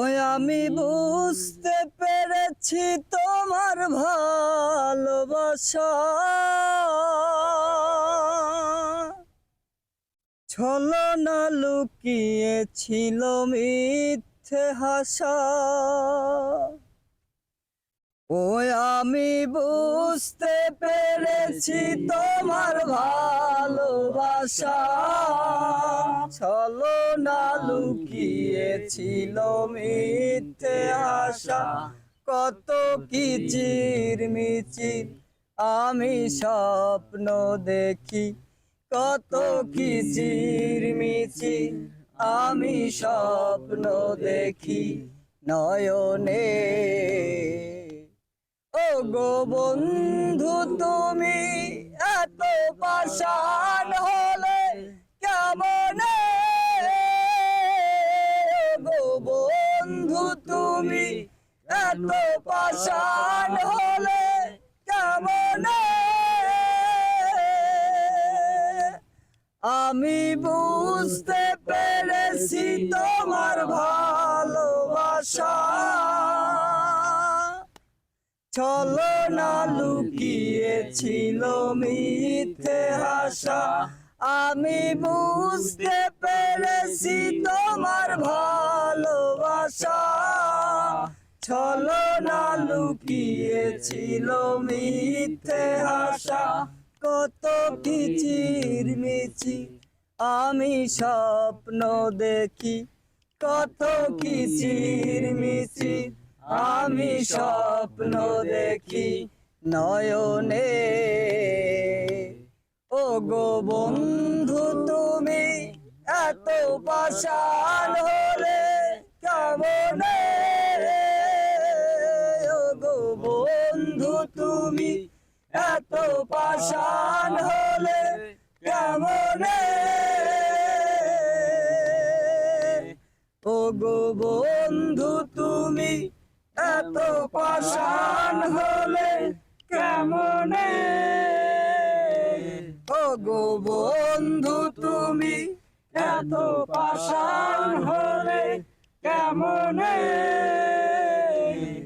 ওই আমি বুঝতে পেরেছি তোমার ভালোবাসা। ছলো না লুকিয়েছিল মিথ্যে হাসা। ওই আমি বুঝতে পেরেছি তোমার ভালোবাসা। ছলো না লুকিয়েছিল মিথ্যে আশা। কত কি চিরমিচির, আমি স্বপ্ন দেখি। কত কি চিরমিচির, আমি স্বপ্ন দেখি। নয়নে। ও গো বন্ধু, তুমি এত পাষাণ তুমি এত পাষাণ হলে কেমন? আমি বুঝতে পেরেছি তোমার ভালোবাসা। চলো না লুকিয়েছিল মিথ্যে হাসা আমি বুঝতে পেরেছি তোমার ভালোবাসা। চলো না লুকিয়েছিল মিথ্যে হাসা কত কি চিরমিচি, আমি স্বপ্ন দেখি। কত কি চিরমিচি, আমি স্বপ্ন দেখি। নয়নে ও গো বন্ধু তুমি, এত পাষাণ হলে বন্ধু, তুমি এত পাষাণ হলে কেমন? ও গো বন্ধু, তুমি এত পাষাণ হলে কেমনে? ও গো বন্ধু, তুমি এত পাষাণ হলে কেমনে?